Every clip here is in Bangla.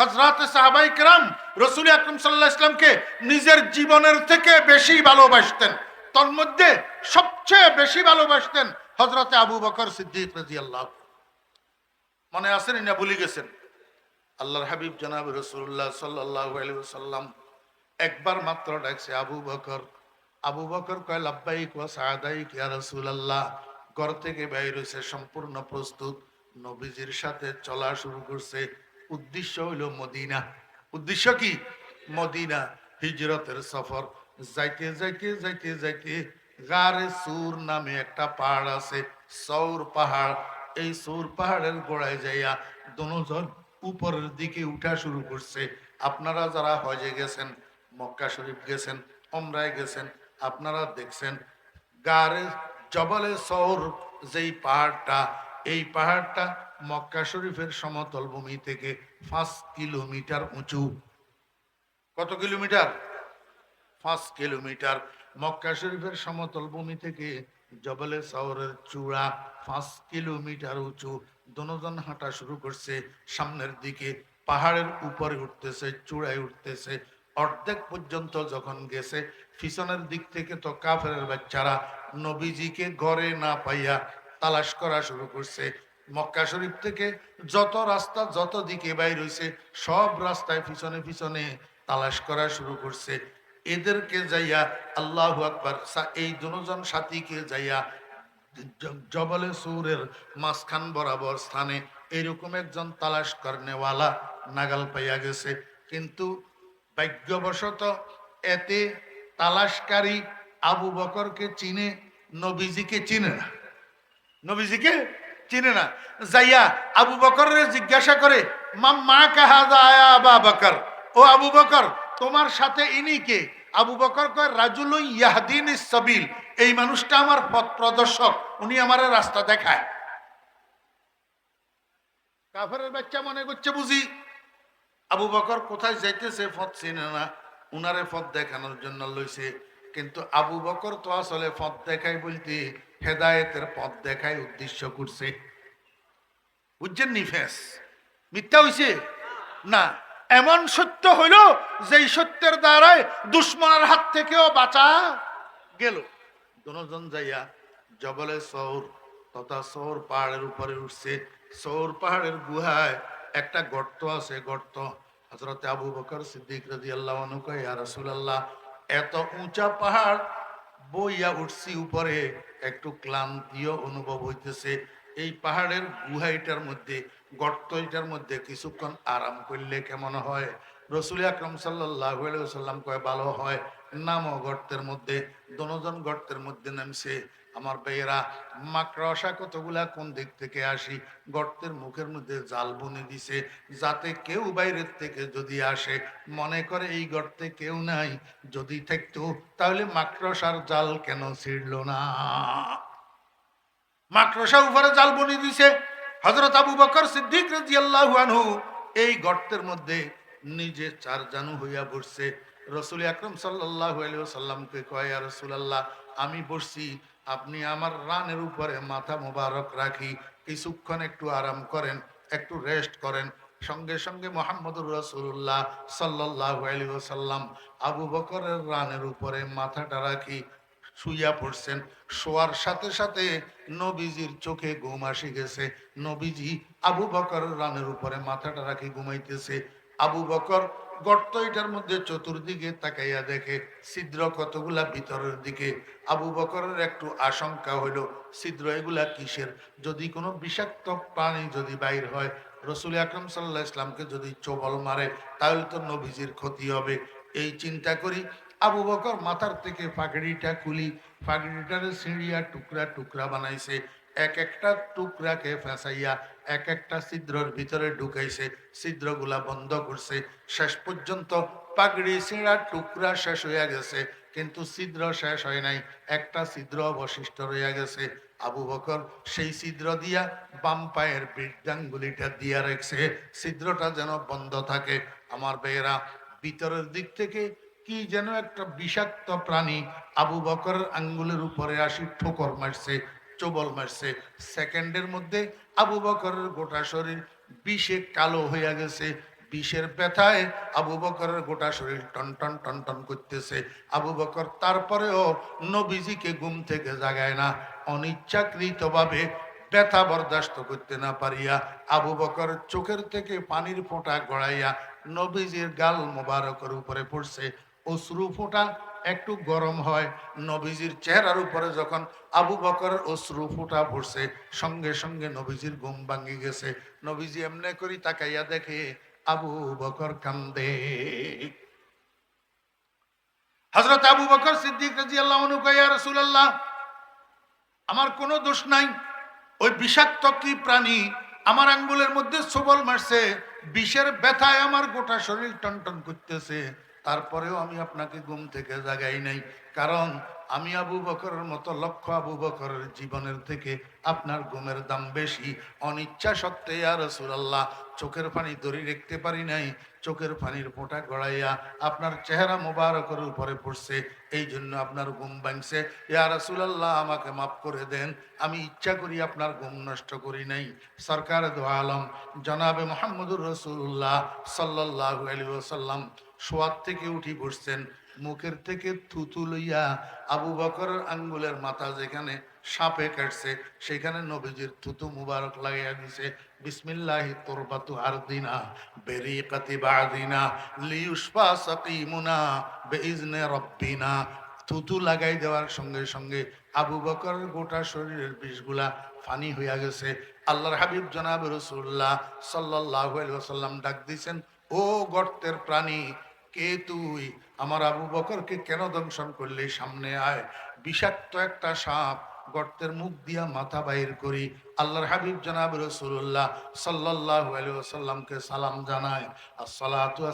হজরত সাহাবাই কেরাম রসুল আকরম সাল্লাহ ইসলামকে নিজের জীবনের থেকে বেশি ভালোবাসতেন। তন্মধ্যে সবচেয়ে বেশি ভালোবাসতেন হজরতে আবু বকর সিদ্দিক রাজি মনে আছেন না ভুলে গেছেন? আল্লাহর হাবিব জনাব রসুল্লাহ সাল্লাহ সাল্লাম একবার মাত্র ডাকছে, আবু বকর আবু বকর কয়, লাব্বাইক ওয়া সাদাইক ইয়া ঘর থেকে বাইর হইছে, সম্পূর্ণ প্রস্তুত। নবীজির সাথে চলা শুরু করছে। উদ্দেশ্য হইল মদিনা। উদ্দেশ্য কি? মদিনা, হিজরতের সফর। যাইতে যাইতে যাইতে যাইতে গারে সুর নামে একটা পাহাড় আছে, সৌর পাহাড়। এই সৌর পাহাড়ের গোড়ায় যাইয়া দুজন উপরের দিকে উঠা শুরু করছে। আপনারা যারা হজে গেছেন, মক্কা শরীফ গেছেন অমরায় গেছেন, আপনারা দেখছেন গারে জবলে সৌর যেই পাহাড়টা, এই পাহাড়টা মক্কা শরীফের সমতল ভূমি থেকে পাঁচ কিলোমিটার উঁচু। কত কিলোমিটার? পাঁচ কিলোমিটার। মক্কা শরীফের সমতল ভূমি থেকে জবলে সাওরের চূড়া পাঁচ কিলোমিটার উঁচু। দুজন হাঁটা শুরু করছে, সামনের দিকে পাহাড়ের উপরে উঠতেছে, চূড়ায় উঠতেছে। অর্ধেক পর্যন্ত যখন গেছে, পিছনের দিক থেকে তো কাফের বাচ্চারা নবীজিকে ঘরে না পাইয়া তালাশ করা শুরু করছে। মক্কা শরীফ থেকে যত রাস্তা, যত দিকে বাইর হইছে, সব রাস্তায় পিছনে পিছনে তালাশ করা শুরু করছে। এদেরকে যাইয়া আল্লাহ আকবার এই দুজন সাথীকে যাইয়া জবলে সুরের মাঝখান বরাবর স্থানে এরকম একজন তালাশ করনেওয়ালা নাগাল পাইয়া গেছে। কিন্তু ভাগ্যবশত এতে তালাশকারী আবু বকরকে চিনে, নবীজিকে চিনে না। নবীজিকে চিনে না। যাইয়া আবু বকরের জিজ্ঞাসা করে, মা কাহাদা আয়া আবা বকর? ও আবু বকর, তোমার সাথে ইনি কে? আবু বকর কয় রাজুল ইয়াহদিন সাবিল। এই মানুষটা আমার পথ প্রদর্শক, উনি আমার রাস্তা দেখায়। কাফের বাচ্চা মনে করছে, বুঝি আবু বকর কোথায় যাইতেছে, পথ চিনে না। উনারে পথ দেখানোর জন্য লইছে। কিন্তু আবু বকর তো আসলে পথ দেখাই বলতে হেদায়েতের পথ দেখায় উদ্দেশ্য করছে। বুঝছেন নিফেস মিথ্যা হইছে? না। এমন সত্য হইল যেই সত্যের দ্বারায় দুশ্মনের হাত থেকেও বাঁচা গেল। দুজন যাইয়া জবলে সৌর তথা সৌর পাহাড়ের উপরে উঠছে। সৌর পাহাড়ের গুহায় একটা গর্ত আছে, গর্ত। হজরতে আবু বকর সিদ্দিক রাজি আল্লাহ রাসুলাল্লাহ, এত উঁচা পাহাড় বইয়া উঠছি উপরে, একটু ক্লান্তিও অনুভব হইতেছে। এই পাহাড়ের গুহাইটার মধ্যে গর্ত এটার মধ্যে কিছুক্ষণ আরাম করলে কেমন হয়? রসুল আকরম সাল্লাহ সাল্লাম কয়, ভালো হয়। নামও গর্তের মধ্যে, দনজন গর্তের মধ্যে নামছে। আমার বেয়েরা মাকড়সা কতগুলা কোন দিক থেকে আসি? গর্তের মুখের মধ্যে জাল বুনে দিছে, যাতে কেউ বাইরের থেকে যদি আসে, মনে করে এই গর্তে কেউ নাই, যদি থাকতো তাহলে মাকড়সার জাল কেন ছিড়ল না? মাকড়সা উপরে জাল বুনে দিছে। হজরত আবু বকর সিদ্দিক আনহু এই গর্তের মধ্যে নিজে চার জানু হইয়া বসছে। রসুল আকরম সাল্লাহ সাল্লামকে কয়া রসুলাল্লাহ, আমি বসছি আপনি আমার রানের উপরে মাথা মোবারক রাখি, কিছুক্ষণ একটু আরাম করেন, একটু রেস্ট করেন। সঙ্গে সঙ্গে মোহাম্মদুর রসুল্লাহ সাল্লাহ সাল্লাম আবু বকরের রানের উপরে মাথাটা রাখি, শুইয়া পড়ছেন। শোয়ার সাথে সাথে নবীজির চোখে ঘুম আসি গেছে। নবীজি আবু বকর রানের উপরে মাথাটা রাখি, ঘুমাইতেছে। আবু বকর গর্ত এটার মধ্যে চতুর্দিকে তাকাইয়া দেখে ছিদ্র কতগুলা ভিতরের দিকে। আবু বকরের একটু আশঙ্কা হইল, ছিদ্র এগুলা কিসের? যদি কোনো বিষাক্ত প্রাণী যদি বাইর হয়, রসুল আকরম সাল্লাহ ইসলামকে যদি চোবল মারে, তাহলে তো নবীজির ক্ষতি হবে। এই চিন্তা করি আবু বকর মাথার থেকে পাগড়িটা খুলি পাগড়িটারে সিঁড়িয়া টুকরা টুকরা বানাইছে। এক একটা টুকরাকে ফেঁসাইয়া এক একটা ছিদ্রর ভিতরে ঢুকাইছে, ছিদ্রগুলা বন্ধ করছে। শেষ পর্যন্ত পাগড়ি ছিঁড়া টুকরা শেষ হইয়া গেছে, কিন্তু ছিদ্র শেষ হয় নাই। একটা ছিদ্র অবশিষ্ট রইয়া গেছে। আবু বকর সেই ছিদ্র দিয়া বাম পায়ের বৃদ্ধাঙ্গুলিটা দিয়া রেখছে। ছিদ্রটা যেন বন্ধ থাকে। আমার বেয়েরা ভিতরের দিক থেকে কি যেন একটা বিষাক্ত প্রাণী আবু বকরের আঙ্গুলের উপরে আসি ঠোকর মারছে। চবল মারছে। সেকেন্ডের মধ্যে আবু বকরের গোটা শরীর বিষে কালো হইয়া গেছে। বিষের ব্যথায় আবু বকরের গোটা শরীর টনটন টনটন টন টন করতেছে। আবু বকর তারপরেও নবীজিকে ঘুম থেকে জাগায় না, অনিচ্ছাকৃতভাবে ব্যথা বরদাস্ত করতে না পারিয়া আবু বকর চোখের থেকে পানির ফোঁটা গড়াইয়া নবীজির গাল মোবারকের উপরে পড়ছে। অশ্রু ফোঁটা একটু গরম হয়, নবীজির চেহারার উপরে যখন আবু বকরের অশ্রু ফোঁটা পড়ছে, সঙ্গে সঙ্গে নবীজির ঘুম ভাঙ্গি গেছে। নবীজি এমনি করি তাকাইয়া দেখে আবু বকর কান্দে। হজরত আবু বকর সিদ্দিক রাজি আল্লাহ রসুল্লাহ আমার কোনো দোষ নাই। ওই বিষাক্ত কি প্রাণী আমার আঙ্গুলের মধ্যে সবল মারছে, বিষের ব্যথায় আমার গোটা শরীর টনটন করতেছে। তারপরেও আমি আপনাকে ঘুম থেকে জাগাই নাই। কারণ আমি আবু বকরের মতো লক্ষ আবু বকরের জীবনের থেকে আপনার ঘুমের দাম বেশি। অনিচ্ছা সত্ত্বে আর রসুলাল্লাহ, চোখের পানি দড়ি রাখতে পারি নাই। চোখের পানির পোটা গড়াইয়া আপনার চেহারা মোবারকের উপরে পড়ছে, এই জন্য আপনার ঘুম ভাঙছে। ইয়া রাসুলাল্লাহ, আমাকে মাফ করে দেন, আমি ইচ্ছা করি আপনার ঘুম নষ্ট করি নাই। সরকার দো আলম, জনাবে মোহাম্মদুর রসুল্লাহ সাল্লাহ আলী ওসাল্লাম সোয়াদ থেকে উঠি বসছেন মুখের থেকে থুতু লইয়া আবু বকরের আঙ্গুলের মাথা যেখানে সাপে কাটছে, সেখানে নবীজির থুতু মুবারক লাগাইয়া দিছে, বিসমিল্লাহি তোরবাতু আরদিনা বেরিকাতি বাদিনা, লিউসফা সাকিমুনা, বেইজনে রব্বিনা। থুতু লাগাই দেওয়ার সঙ্গে সঙ্গে আবু বকরের গোটা শরীরের বিষগুলা ফানি হইয়া গেছে। আল্লাহর হাবিব জনাব রসুল্লাহ সাল্লাহ সাল্লাম ডাক দিছেন, ও গর্তের প্রাণী কে তুই? আমার আবু বকরকে কেন দংশন করলে? সামনে আয়। বিষাক্ত একটা সাপ গর্তের মুখ দিয়া মাথা বাইর করি। আল্লাহর হাবিব জনাব রসুল্লাহ সাল্লাহ সাল্লামকে সালাম জানায় আসসালাতু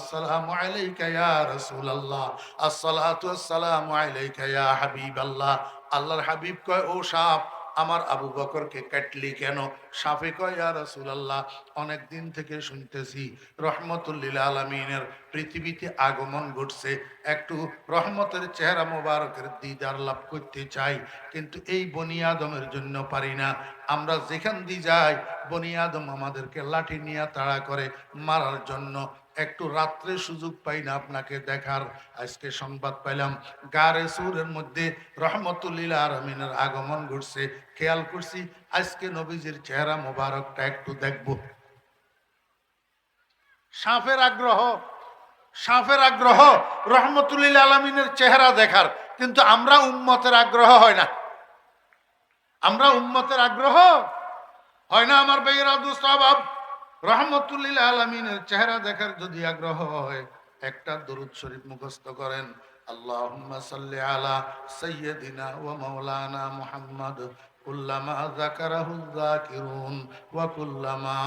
ইয়া হাবিবাল্লাহ। আল্লাহর হাবিব কয়, ও সাপ আমার আবু বকরকে কাটলি কেন? সাফে কয় রাসূলুল্লাহ, অনেক দিন থেকে শুনতেছি রহমতুল্লিল আলমিনের পৃথিবীতে আগমন ঘটছে। একটু রহমতের চেহারা মোবারকের দিদার লাভ করতে চাই, কিন্তু এই বনি আদমের জন্য পারি না। আমরা যেখান দিয়ে যাই, বনি আদম আমাদেরকে লাঠি নিয়ে তাড়া করে মারার জন্য একটু রাত্রে সুযোগ পাই না আপনাকে দেখার। আজকে সংবাদ পাইলাম, গারে সুরের মধ্যে রহমতুল্লিল আরমিনের আগমন ঘটছে। খেয়াল করছি, আজকে নবীজির চেহারা মোবারকটা একটু দেখব। সাপের আগ্রহ সাপের আগ্রহ, রহমতুল্লিল আলমিনের চেহারা দেখার। কিন্তু আমরা উম্মতের আগ্রহ হয় না। আমরা উম্মতের আগ্রহ হয় না আমার বেয়ের আব্দুল রহমতুল্লিল আলমিনের চেহারা দেখার যদি আগ্রহ হয়, একটা দরুদ শরীফ মুখস্থ করেন। আল্লাহুম্মা সাল্লি আলা সাইয়্যিদিনা ওয়া মাওলানা মুহাম্মদ। কুল্লামা যাকারাহু যাকিরুন ওয়া কুল্লামা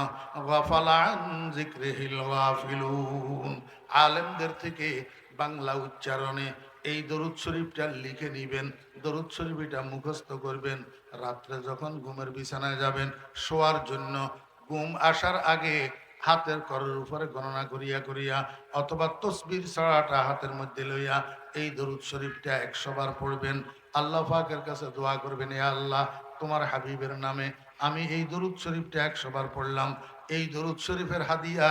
গাফালা আন যিকরিহিল আলেমদের থেকে বাংলা উচ্চারণে এই দরুদ শরীফটা লিখে নিবেন, দরুদ শরীফটা মুখস্থ করবেন। রাত্রে যখন ঘুমের বিছানায় যাবেন, শোয়ার জন্য ঘুম আসার আগে হাতের করের উপরে গণনা করিয়া করিয়া অথবা তসবির ছড়াটা হাতের মধ্যে লইয়া এই দরুদ শরীফটা একশোবার পড়বেন। আল্লাহ পাকের কাছে দোয়া করবেন এ আল্লাহ, তোমার হাবিবের নামে আমি এই দরুদ শরীফটা একশো বার পড়লাম। এই দরুদ শরীফের হাদিয়া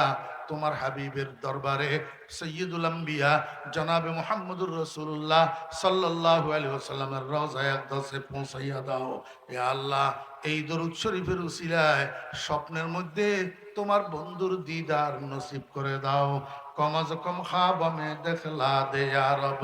তোমার হাবিবের দরবারে। সৈয়দুল আম্বিয়া, জনাবে মোহাম্মদুর রসুল্লাহ সাল্লাহ আলী ওসাল্লামের রজায়াদে পৌঁছাইয়া দাও। এ আল্লাহ, এই দরুদ শরীফের উসিলায় স্বপ্নের মধ্যে তোমার বন্ধুর দিদার নসিব করে দাও। কমজ কম খাব মে দেখলা রব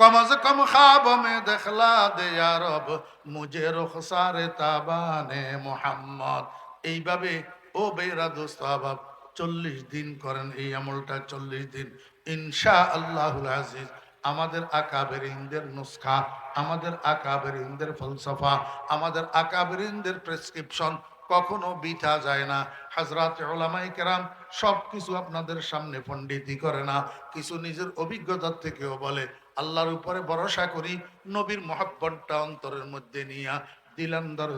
কমজ কম খাব মে দেখলা দে রব মুজে রুখসারে তাবানে মোহাম্মদ। এইভাবে ও বেরা দোস্ত আবাব, চল্লিশ দিন করেন এই আমলটা, চল্লিশ দিন। ইনশা আল্লাহুল আজিজ, আমাদের আকাবের ইন্দের নুসখা, আমাদের আকাবের ইন্দের ফলসফা, আমাদের আকাবের ইন্দের প্রেসক্রিপশন কখনো বিঠা যায় না। হাজরাত ওলামাই কেরাম সব কিছু আপনাদের সামনে পণ্ডিতি করে না। কিছু নিজের অভিজ্ঞতার থেকেও বলে, আল্লাহর উপরে ভরসা করি, নবীর মহাব্বটটা অন্তরের মধ্যে নিয়া দিলন্দর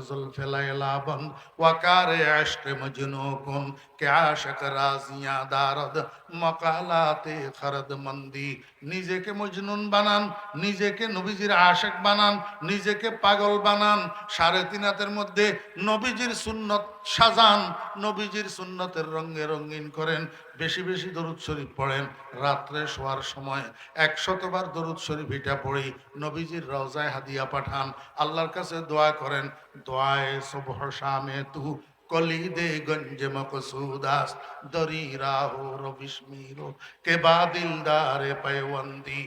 বন ওয়াকারে আশকে মজনু কুন কে আশক রাজিয়া দারদ, মকালাতে খরদ মন্দি। নিজেকে মজনুন বানান, নিজেকে নবীজির আশেক বানান, নিজেকে পাগল বানান। সাড়ে তিন হাতের মধ্যে নবীজির সুন্নত সাজান নবীজির সুন্নতের রঙে রঙিন করেন, বেশি বেশি দরুদ শরীফ পড়েন। রাত্রে শোয়ার সময় একশতবার দরুদ শরীফ এটা পড়ি, নবীজির রওজায় হাদিয়া পাঠান। আল্লাহর কাছে দোয়া করেন, দোয়ায় সুবহ শামে তু কলি দে গঞ্জ মকসুদাস দরি রাহো রবিস্মিরো কে বাদিলদারে পায়বন্দি।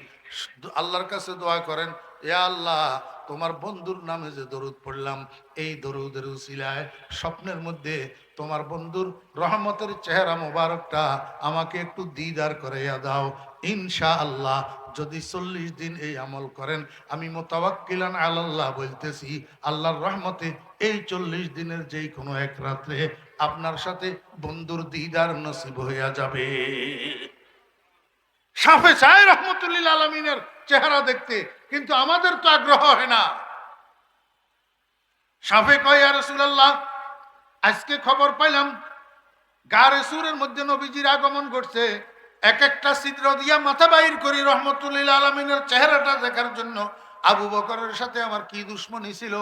আল্লাহর কাছে দোয়া করেন, এ আল্লাহ তোমার বন্ধুর নামে যে দরুদ পড়লাম, এই দরুদের উসিলায় স্বপ্নের মধ্যে তোমার বন্ধুর রহমতের চেহারা মোবারকটা আমাকে একটু দিদার করাইয়া দাও। ইনশা আল্লাহ যদি চল্লিশ দিন এই আমল করেন, আমি মোতাবাক্কিলান আল্লাহ বলতেছি, আল্লাহর রহমতে এই চল্লিশ দিনের যেই কোনো এক রাত্রে আপনার সাথে বন্ধুর দিদার নসিব হইয়া যাবে। সাফে চায় রহমতুল্লিল আলমিনের চেহারা দেখতে, কিন্তু আমাদের তো আগ্রহ হয় না। সাফে কয় রসুল্লাহ আজকে খবর পাইলাম, গারে সুরের মধ্যে নবীজির আগমন ঘটছে। এক একটা ছিদ্র দিয়া মাথা বাইর করি রহমতুল্লিল আলমিনের চেহারাটা দেখার জন্য। আবু বকরের সাথে আমার কি দুশ্মনী ছিল?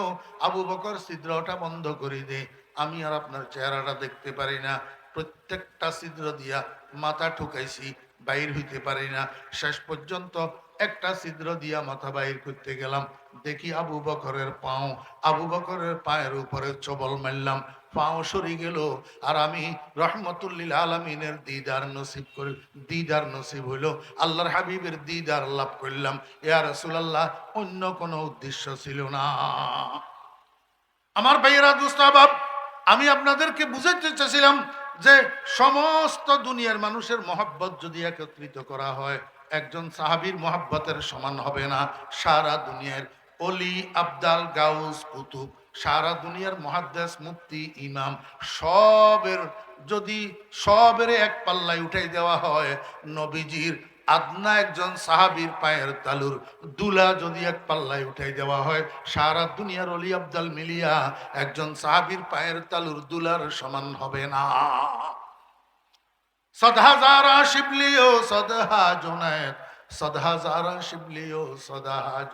আবু বকর ছিদ্রটা বন্ধ করে দে, আমি আর আপনার চেহারাটা দেখতে পারি না। প্রত্যেকটা ছিদ্র দিয়া মাথা ঠুকাইছি বাইর হইতে পারি না। শেষ পর্যন্ত একটা ছিদ্র দিয়া মাথা বাইর করতে গেলাম। দেখি আবু বকরের পাও। আবু বকরের পায়ের উপরে চবল মারলাম। পাও সরি গেল। আর আমি রহমতুল্লিল আলমিনের দিদার নসিব করি দিদার নসিব হইল। আল্লাহর হাবিবের দিদার লাভ করলাম। ইয়া রাসূলুল্লাহ, অন্য কোনো উদ্দেশ্য ছিল না। আমার ভাইয়েরা, দুস্তাবাব, আমি আপনাদেরকে বুঝাতে চেয়েছিলাম যে সমস্ত দুনিয়ার মানুষের মহাব্বত যদি একত্রিত করা হয়, একজন সাহাবির মহাব্বতের সমান হবে না। সারা দুনিয়ার অলি, আবদাল, গাউস, কুতুব, সারা দুনিয়ার মহাদ্দেশ মুক্তি ইমাম, সবের যদি সবের এক পাল্লায় উঠাই দেওয়া হয়, নবীজির আদনা একজন সাহাবীর পায়ের তালুর দুলা যদি এক পাল্লায় উঠাই দেওয়া হয়, সারা দুনিয়ার অলি আবদাল মিলিয়া একজন সাহাবীর পায়ের তালুর দুলার সমান হবে না। শিবলিও, সদহা জোনায়েত শিবলিও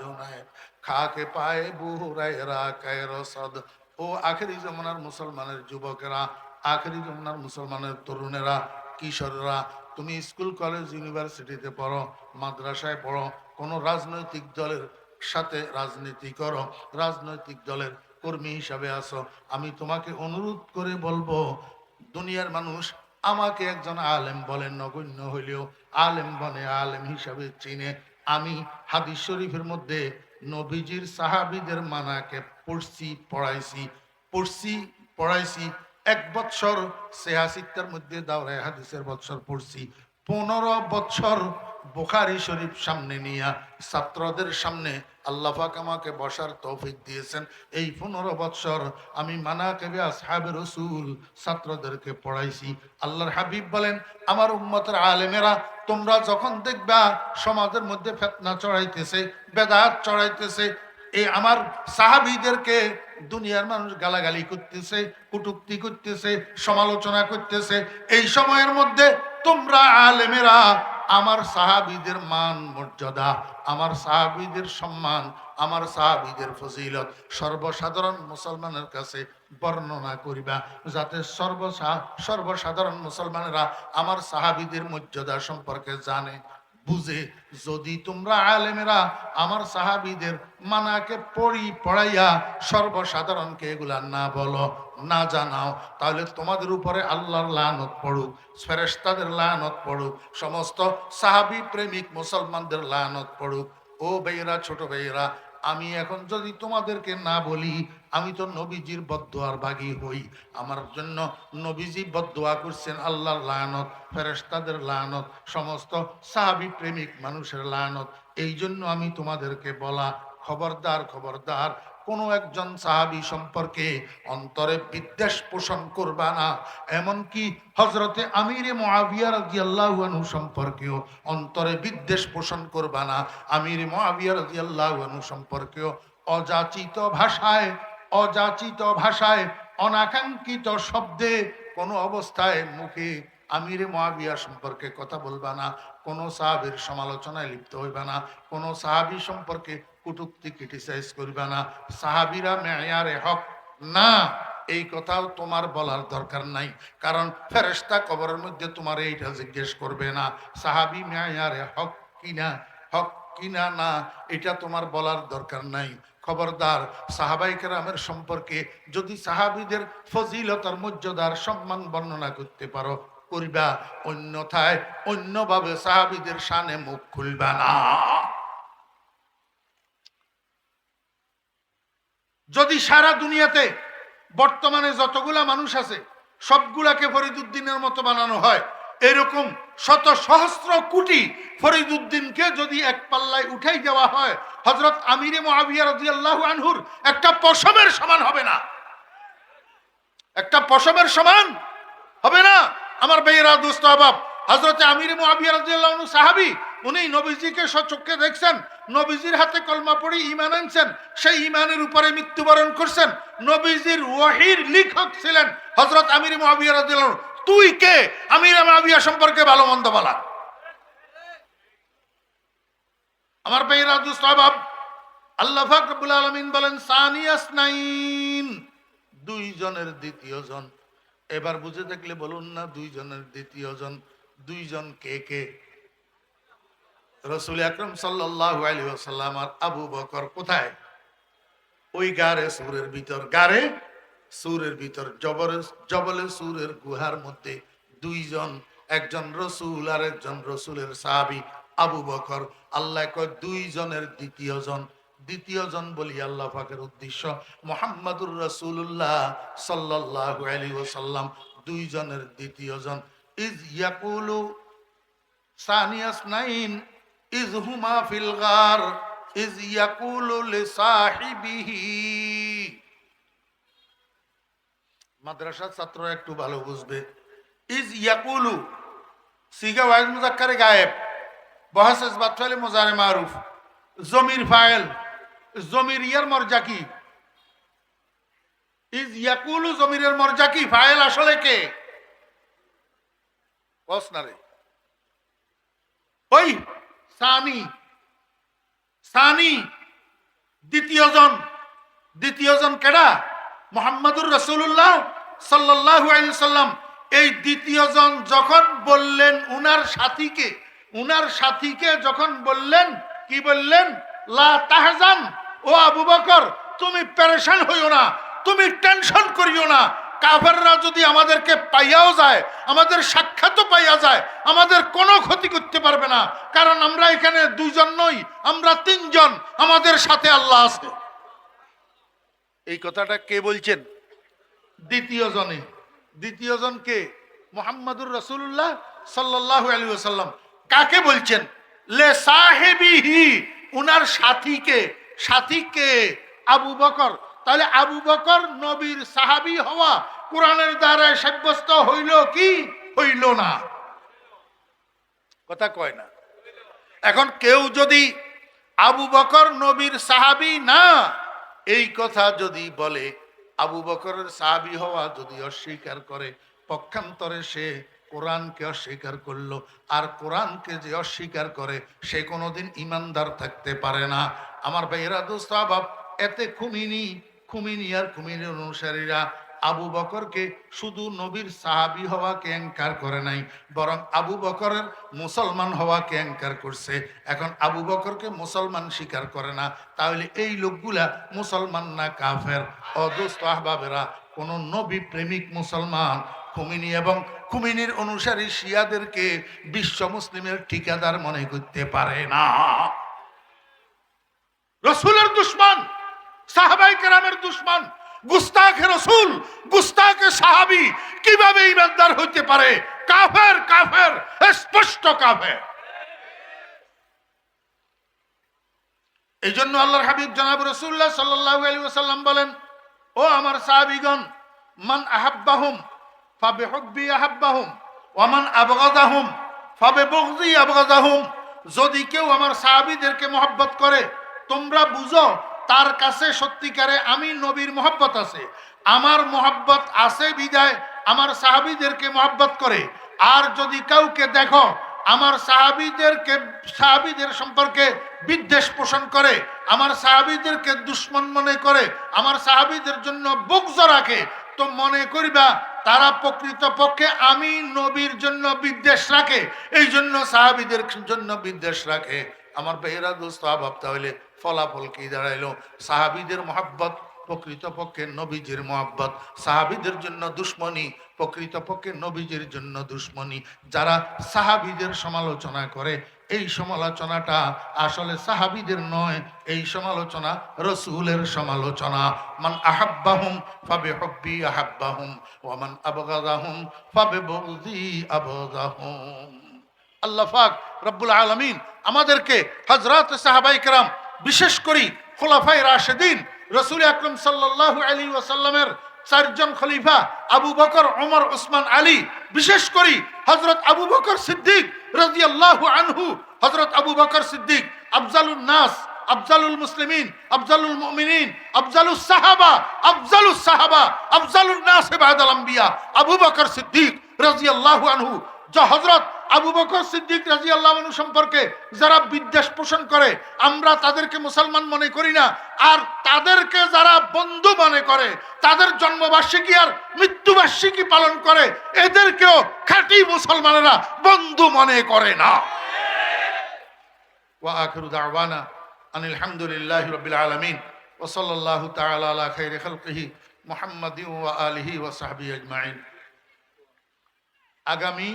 জোনায়েত খাকে পায়ে বুহুরাইরা কায়র সদ। ও আখেরি জমানার মুসলমানের যুবকেরা, আখেরি জমানার মুসলমানের তরুণেরা, কিশোররা তুমি স্কুল, কলেজ, ইউনিভার্সিটিতে পড়ো, মাদ্রাসায় পড়ো, কোনো রাজনৈতিক দলের সাথে রাজনীতি করো, রাজনৈতিক দলের কর্মী হিসাবে আসো আমি তোমাকে অনুরোধ করে বলব, দুনিয়ার মানুষ আমাকে একজন আলেম বলেন নগণ্য হইলেও আলেম বনে আলেম হিসাবে চিনে। আমি হাদিস শরীফের মধ্যে নবীজির সাহাবিদের মানাকে পড়ছি, পড়াইছি পড়ছি, পড়াইছি এক বৎসর সেহাসিকটার মধ্যে দাওরায় হাদিসের বৎসর পড়ছি। পনেরো বৎসর বোখারি শরীফ সামনে নিয়া ছাত্রদের সামনে আল্লাহাক আমাকে বসার তৌফিক দিয়েছেন। এই পনেরো বৎসর আমি মানা কেবে আসহাবে রসুল ছাত্রদেরকে পড়াইছি। আল্লাহর হাবিব বলেন, আমার উম্মতের আলেমেরা, তোমরা যখন দেখবা সমাজের মধ্যে ফেতনা চড়াইতেছে, বেদাত চড়াইতেছে এই আমার সাহাবিদেরকে দুনিয়ার মানুষ গালাগালি করতেছে, কুটুক্তি করতেছে, সমালোচনা করতেছে। এই সময়ের মধ্যে তোমরা আলেমেরা, আমার সাহাবিদের মান, মর্যাদা, আমার সাহাবিদের সম্মান, আমার সাহাবিদের ফজিলত সর্বসাধারণ মুসলমানের কাছে বর্ণনা করিবা, যাতে সর্বসা, সর্বসাধারণ মুসলমানেরা আমার সাহাবিদের মর্যাদা সম্পর্কে জানে। বুঝে, যদি তোমরা আলেমেরা আমার সাহাবিদের মানাকে পড়ি পড়াইয়া সর্বসাধারণকে এগুলা না বলো, না জানাও, তাহলে তোমাদের উপরে আল্লাহর লানত পড়ুক ফেরেস্তাদের লানত পড়ুক, সমস্ত সাহাবি প্রেমিক মুসলমানদের লানত পড়ুক। ও বেয়েরা ছোট বেয়েরা আমি এখন যদি তোমাদেরকে না বলি, আমি তো নবীজির বদোয়ার বাগি হই। আমার জন্য নবীজি বদোয়া করছেন আল্লাহর লানত ফেরেস্তাদের লানত, সমস্ত সাহাবি প্রেমিক মানুষের লানত। এই জন্য আমি তোমাদেরকে বলা খবরদার খবরদার কোনো একজন সাহাবি সম্পর্কে অন্তরে বিদ্বেষ পোষণ করবা না। এমনকি হজরতে আমিরে মহাবিয়া রাজি আল্লাহানু সম্পর্কেও অন্তরে বিদ্বেষ পোষণ করবা না। আমিরে মহাবিয়া রাজি আল্লাহানু সম্পর্কেও অযাচিত ভাষায় অযাচিত ভাষায় অনাকাঙ্ক্ষিত শব্দে কোনো অবস্থায় মুখে আমিরে মহাবিয়া সম্পর্কে কথা বলবা না, কোনো সাহাবির সমালোচনায় লিপ্ত হইবা না, কোনো সাহাবি সম্পর্কে কুটুক্তি ক্রিটিসাইজ করিবা না, সাহাবিরা মেয়ারে হক না, এই কথাও তোমার বলার দরকার নাই, কারণ ফেরেস্তা কবরের মধ্যে তোমার এইটা জিজ্ঞেস করবে না, সাহাবি মেয়ারে হক কিনা হক কিনা না, এটা তোমার বলার দরকার নাই। খবরদার, সাহাবাই কেরামের সম্পর্কে যদি সাহাবিদের ফজিলতার মর্যাদার সম্মান বর্ণনা করতে পারো করিবা, অন্যথায় অন্যভাবে সাহাবিদের সানে মুখ খুলবা না। যদি সারা দুনিয়াতে বর্তমানে যতগুলা মানুষ আছে, সবগুলাকে ফরিদুদ্দিনের মতো বানানো হয়, এরকম শত সহস্র কোটি ফরিদুদ্দিনকে যদি এক পাল্লায় উঠাই দেওয়া হয় হজরত আমিরে মহাবিয়া রাদিয়াল্লাহু আনহুর একটা পশমের সমান হবে না। একটা পশমের সমান হবে না। আমার বেয়েরা দোস্ত আবাব হজরত আমির মুআবিয়া রাদিয়াল্লাহু আনহু সাহাবী, উনি নবীজিকে সচক্ষে দেখছেন, নবীজির হাতে কলমা পড়ে ইমান আনছেন, সেই ইমানের উপরে মৃত্যুবরণ করছেন, নবীজির ওয়াহির লেখক ছিলেন হজরত আমির মুআবিয়া রাদিয়াল্লাহু তুই কে? আমির মুআবিয়া সম্পর্কে ভালো মন্দ বলা। আমার বেয়েরা দোস্ত আবাব, আল্লাহ পাক রব্বুল আলামিন বলেন, সানিয়াস নাইন, দুইজনের দ্বিতীয় জন। এবার বুঝে দেখলে বলুন না, দুইজনের দ্বিতীয় জন, দুইজন কে কে? রসুল আকরম আলাইহি আর আবু বকর কোথায়? ওই গারে সুরের ভিতর, গারে সুরের ভিতর, জবর, জবলে সুরের গুহার মধ্যে দুইজন, একজন রসুল আর একজন রসুলের সাহাবী আবু বকর। আল্লাহ কয়, দুইজনের দ্বিতীয় জন দ্বিতীয় জন বলি আল্লাহ পাকের উদ্দেশ্য। মোহাম্মদুর রসুল্লাহ সাল্লাল্লাহু আলাইহি ওয়াসাল্লাম, দুইজনের দ্বিতীয় জন ইজ ইয়াকুলু সানিয়াস নাইন, ইজ হুমা ফিল গার, ইজ ইয়াকুলু লিসাহিবিহি মাদ্রাসার ছাত্র একটু ভালো বুঝবে। ইজ ইয়াকুলু, সিগা ওয়াইজ মুজাক্কারে গায়েব বহাস ফাইলে মুজারে মারুফ, জমির ফাইল জমির ইয়ার মর্জা কি? ইজ ইয়াকুলু জমিরের মর্জা কি? ফাইল আসলে কে? ওই সানি। সানি, দ্বিতীয় জন। দ্বিতীয় জন কেডা? মোহাম্মদুর রসুল্লাহ আলাইহি সাল্লাম। এই দ্বিতীয় জন যখন বললেন উনার সাথীকে উনার সাথীকে যখন বললেন, কি বললেন? লা তাহজান ও আবু বকর, তুমি পেরেশান হইও না, তুমি টেনশন করিও না। কাফেররা যদি আমাদেরকে পাইয়াও যায়, আমাদের সাক্ষাৎও পাইয়া যায়, আমাদের কোনো ক্ষতি করতে পারবে না। কারণ আমরা এখানে দুইজন নই, আমরা তিনজন, আমাদের সাথে আল্লাহ আছে। এই কথাটা কে বলছেন? দ্বিতীয় জনে দ্বিতীয় জন কে? মোহাম্মদুর রসুল্লাহ সাল্লাহ আলী সাল্লাম কাকে বলছেন? লে সাহেবিহি। উনার সাথীকে সাথীকে আবু বকর। তাহলে আবু বকর নবীর সাহাবি হওয়া কোরআনের দ্বারা সাব্যস্ত হইল কি? হইল না। কথা কয় না। এখন কেউ যদি আবু বকর নবীর সাহাবি না, এই কথা যদি বলে, আবু বকরের সাহাবি হওয়া যদি অস্বীকার করে, পক্ষান্তরে সে কোরআনকে অস্বীকার করল। আর কোরআনকে যে অস্বীকার করে, সে কোনোদিন ইমানদার থাকতে পারে না। আমার ভাইয়েরা, দোস্ত, আবাব, এতে খুমিনি খুমিনি আর খুমিনির অনুসারীরা আবু বকরকে শুধু নবীর সাহাবি হওয়াকে অ্যাঙ্কার করে নাই, বরং আবু বকরের মুসলমান হওয়াকে অ্যাঙ্কার করছে। এখন আবু বকরকে মুসলমান স্বীকার করে না, তাহলে এই লোকগুলা মুসলমান না কাফের? অদোস্ত আহবাবেরা, কোন নবী প্রেমিক মুসলমান খুমিনি এবং খুমিনির অনুসারী শিয়াদেরকে বিশ্ব মুসলিমের ঠিকাদার মনে করতে পারে না। রসুলের দুশ্মন, সাহাবাই কেরামের দুশ্মন, গুস্তাখে রসুল, গুস্তাখে সাহাবি, কীভাবে ইমানদার হইতে পারে? কাফের কাফের, স্পষ্ট কাফের। এই জন্য আল্লাহর হাবিব জনাব রসুল্লাহ সাল্লাহ আলী ওসাল্লাম বলেন, ও আমার সাহাবিগণ, মান আহাব্বাহুম ফাবে হব্বি আহাব্বাহুম ওমান আবগাদাহুম ফাবে বগদি আবগাদাহুম। যদি কেউ আমার সাহাবিদেরকে মহব্বত করে, তোমরা বুঝো তার কাছে সত্যিকারে আমি নবীর মহব্বত আছে। আমার মহব্বত আছে বিদায়, আমার সাহাবিদেরকে মহব্বত করে। আর যদি কাউকে দেখো আমার সাহাবিদেরকে, সাহাবিদের সম্পর্কে বিদ্বেষ পোষণ করে, আমার সাহাবিদেরকে দুশ্মন মনে করে, আমার সাহাবিদের জন্য বুকজ রাখে, তো মনে করিবা তারা প্রকৃত পক্ষে আমি নবীর জন্য বিদ্বেষ রাখে, এই জন্য সাহাবিদের জন্য বিদ্বেষ রাখে। আমার বেহরা দোস্ত ভাবতে হইলে ফলাফল কি দাঁড়াইলো? সাহাবিদের মহাব্বত প্রকৃত পক্ষে নবীজির মহাব্বত, সাহাবিদের জন্য দুশ্মনী প্রকৃত পক্ষে নবীজির জন্য দুশ্মনী। যারা সাহাবিদের সমালোচনা করে এই সমালোচনাটা আসলে সাহাবিদের নয়, এই সমালোচনা রসুলের সমালোচনা। মান আহাব্বাহুম ফাবে হব্বি আহাব্বাহুম ওয়ামান আবগাদাহুম ফাবে বগদি আবগাহুম। আল্লাহ পাক রব্বুল আলমিন আমাদেরকে হজরত সাহাবাই কেরাম, বিশেষ করি খোলাফাই রাশেদিন, রসুল আকরম সাল্লাহ আলী ওয়াসাল্লামের চারজন খলিফা আবু বকর, ওমর, ওসমান, আলী, বিশেষ করি হজরত আবু বকর সিদ্দিক রাজি আল্লাহ আনহু হজরত আবু বকর সিদ্দিক আফজালুল নাস আফজালুল মুসলিমিন আফজালুল মুমিনিন আফজালুস সাহাবা আফজালুস সাহাবা আফজালুন নাস বাদাল আম্বিয়া আবু বকর সিদ্দিক রাদিয়াল্লাহু আনহু যা হযরত আবু বকর সিদ্দিক রাদিয়াল্লাহু আনহু সম্পর্কে যারা বিদ্বেষ পোষণ করে আমরা তাদেরকে মুসলমান মনে করি না আর তাদেরকে যারা বন্ধু মনে করে তাদের জন্মবার্ষিকী আর মৃত্যুবার্ষিকী পালন করে এদেরকেও খাঁটি মুসলমানেরা বন্ধু মনে করে না وآخر دعوانا أن الحمد لله رب العالمين وصلى الله تعالى على خير خلقه محمد وآله وصحبه أجمعين আগামী